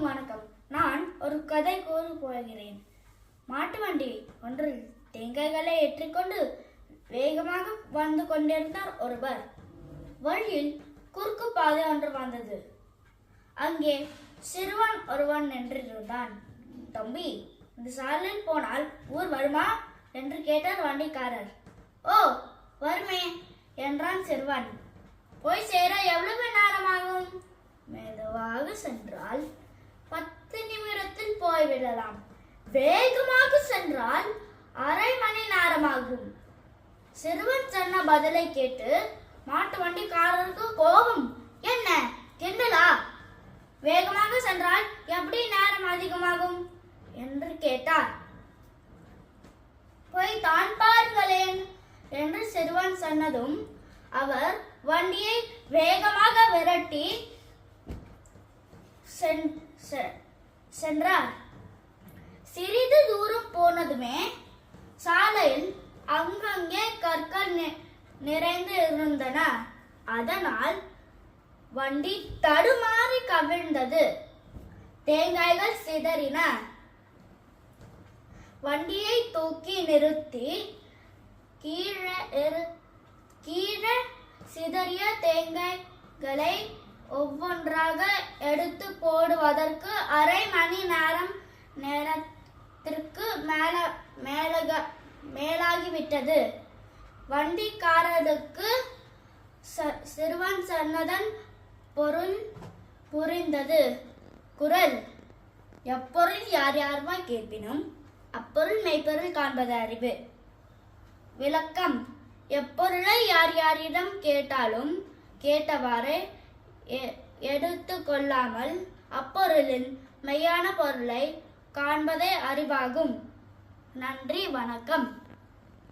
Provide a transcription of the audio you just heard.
அனைவருக்கும் வணக்கம். நான் ஒரு கதை கூற போகிறேன். மாட்டு வண்டி ஒன்றில் தேங்காய்களை ஏற்றிக்கொண்டு வேகமாக வந்து கொண்டிருந்தார் ஒருவர். வழியில் குறுக்கு பாதை ஒன்று வந்தது. அங்கே சிறுவன் ஒருவன் நின்றிருந்தான். தம்பி இந்த சாலையில் போனால் ஊர் வருமா? என்று கேட்டார் வண்டிக்காரர். ஓ வருமே என்றான் சிறுவன். போய் சேர எவ்வளவு நேரமாகும்? மெதுவாக சென்றால் போய்விடலாம் வேகமாக சென்றால் அரை மணி நேரமாகும். சிறுவன் சொன்ன பதிலை கேட்டு மாட்டு வண்டிக்காரருக்கு கோபம். என்ன? கிண்டலா? வேகமாக சென்றால் எப்படி நேரம் அதிகமாகும்? என்று கேட்டார். போய் தான் பாருங்களேன் என்று சிறுவன் சொன்னதும் அவர் வண்டியை வேகமாக விரட்டி சென்றார். தூரம் சாலையில் அங்கங்கே கற்கள் நிறைந்து இருந்தன. அதனால் வண்டி தடுமாறி கவிழ்ந்தது. தேங்காய்கள் சிதறின. வண்டியை தூக்கி நிறுத்தி கீழே கீழே சிதறிய தேங்காய்களை ஒவ்வொன்றாக எடுத்து போடுவதற்கு அரை மணி நேரம் திற்கு மேல மேலக மேலாகிவிட்டது. வண்டிக்காரருக்கு ச- சிறுவன் சொன்னதன் பொருள் புரிந்தது. குரல் எப்பொருள் யார் யாருமாய் கேட்பினும் அப்பொருள் மெய்ப்பொருள் காண்பது அறிவு. விளக்கம் எப்பொருளை யார் யாரிடம் கேட்டாலும் கேட்டவாறே எ- எடுத்து கொள்ளாமல் அப்பொருளின் மெய்யான பொருளை காண்பதே அறிவாகும். நன்றி வணக்கம்.